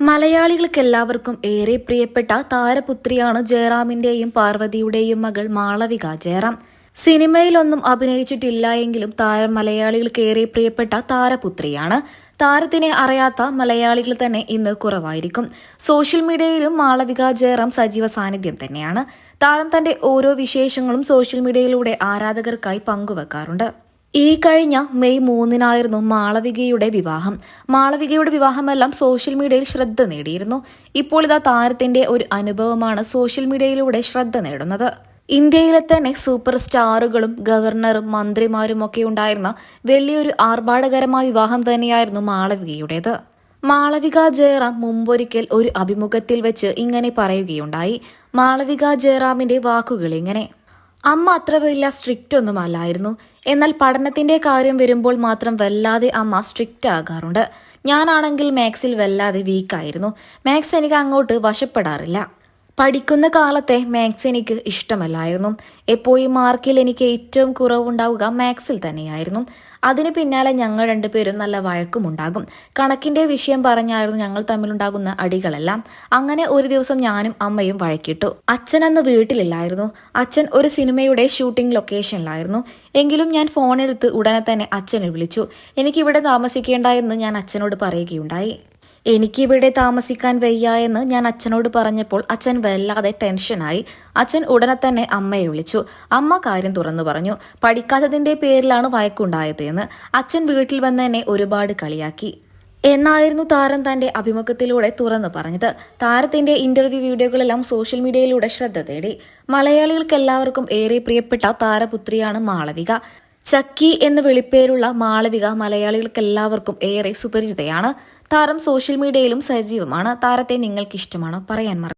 മലയാളികൾക്ക് എല്ലാവർക്കും ഏറെ പ്രിയപ്പെട്ട താരപുത്രിയാണ് ജയറാമിന്റെയും പാർവതിയുടെയും മകൾ മാളവിക ജയറാം. സിനിമയിലൊന്നും അഭിനയിച്ചിട്ടില്ല എങ്കിലും താരം മലയാളികൾക്ക് ഏറെ പ്രിയപ്പെട്ട താരപുത്രിയാണ്. താരത്തിനെ അറിയാത്ത മലയാളികൾ തന്നെ ഇന്ന് കുറവായിരിക്കും. സോഷ്യൽ മീഡിയയിലും മാളവിക ജയറാം സജീവ സാന്നിധ്യം തന്നെയാണ്. താരം തന്റെ ഓരോ വിശേഷങ്ങളും സോഷ്യൽ മീഡിയയിലൂടെ ആരാധകർക്കായി പങ്കുവെക്കാറുണ്ട്. ഈ കഴിഞ്ഞ മെയ് മൂന്നിനായിരുന്നു മാളവികയുടെ വിവാഹം. മാളവികയുടെ വിവാഹമെല്ലാം സോഷ്യൽ മീഡിയയിൽ ശ്രദ്ധ നേടിയിരുന്നു. ഇപ്പോൾ ഇതാ താരത്തിന്റെ ഒരു അനുഭവമാണ് സോഷ്യൽ മീഡിയയിലൂടെ ശ്രദ്ധ നേടുന്നത്. ഇന്ത്യയിലെ തന്നെ സൂപ്പർ സ്റ്റാറുകളും ഗവർണറും മന്ത്രിമാരും ഒക്കെ ഉണ്ടായിരുന്ന വലിയൊരു ആർഭാടകരമായ വിവാഹം തന്നെയായിരുന്നു മാളവികയുടേത്. മാളവിക ജയറാം മുമ്പൊരിക്കൽ ഒരു അഭിമുഖത്തിൽ വെച്ച് ഇങ്ങനെ പറയുകയുണ്ടായി. മാളവിക ജയറാമിന്റെ വാക്കുകൾ ഇങ്ങനെ അമ്മ അത്ര സ്ട്രിക്റ്റ് ഒന്നും അല്ലായിരുന്നു. എന്നാൽ പഠനത്തിന്റെ കാര്യം വരുമ്പോൾ മാത്രം വല്ലാതെ അമ്മ സ്ട്രിക്റ്റ് ആകാറുണ്ട്. ഞാനാണെങ്കിൽ മാത്സിൽ വല്ലാതെ വീക്കായിരുന്നു മാത്സ് എനിക്ക് അങ്ങോട്ട് വശപ്പെടാറില്ല. പഠിക്കുന്ന കാലത്തെ മാത്സ് എനിക്ക് ഇഷ്ടമല്ലായിരുന്നു. എപ്പോഴും മാർക്കിൽ എനിക്ക് ഏറ്റവും കുറവുണ്ടാവുക മാത്സിൽ തന്നെയായിരുന്നു. അതിന് പിന്നാലെ ഞങ്ങൾ രണ്ടുപേരും നല്ല വഴക്കുമുണ്ടാകും. കണക്കിന്റെ വിഷയം പറഞ്ഞായിരുന്നു ഞങ്ങൾ തമ്മിലുണ്ടാകുന്ന അടികളെല്ലാം. അങ്ങനെ ഒരു ദിവസം ഞാനും അമ്മയും വഴക്കിട്ടു. അച്ഛൻ അന്ന് വീട്ടിലില്ലായിരുന്നു. അച്ഛൻ ഒരു സിനിമയുടെ ഷൂട്ടിംഗ് ലൊക്കേഷനിലായിരുന്നു. എങ്കിലും ഞാൻ ഫോണെടുത്ത് ഉടനെ തന്നെ അച്ഛനെ വിളിച്ചു. എനിക്കിവിടെ താമസിക്കേണ്ട എന്ന് ഞാൻ അച്ഛനോട് പറയുകയുണ്ടായി. എനിക്കിവിടെ താമസിക്കാൻ വയ്യ എന്ന് ഞാൻ അച്ഛനോട് പറഞ്ഞപ്പോൾ അച്ഛൻ വല്ലാതെ ടെൻഷനായി. അച്ഛൻ ഉടനെ തന്നെ അമ്മയെ വിളിച്ചു. അമ്മ കാര്യം തുറന്നു പറഞ്ഞു. പഠിക്കാത്തതിന്റെ പേരിലാണ് വഴക്കുണ്ടായത് എന്ന്. അച്ഛൻ വീട്ടിൽ വന്ന് എന്നെ ഒരുപാട് കളിയാക്കി. എന്നായിരുന്നു താരം തന്റെ അഭിമുഖത്തിലൂടെ തുറന്നു പറഞ്ഞത്. താരത്തിന്റെ ഇന്റർവ്യൂ വീഡിയോകളെല്ലാം സോഷ്യൽ മീഡിയയിലൂടെ ശ്രദ്ധ തേടി. മലയാളികൾക്ക് എല്ലാവർക്കും ഏറെ പ്രിയപ്പെട്ട താരപുത്രിയാണ് മാളവിക. ചക്കി എന്ന വിളിപ്പേരുള്ള മാളവിക മലയാളികൾക്ക് എല്ലാവർക്കും ഏറെ സുപരിചിതയാണ്. താരം സോഷ്യൽ മീഡിയയിലും സജീവമാണ്. താരത്തെ നിങ്ങൾക്ക് ഇഷ്ടമാണോ പറയാൻ മറക്കും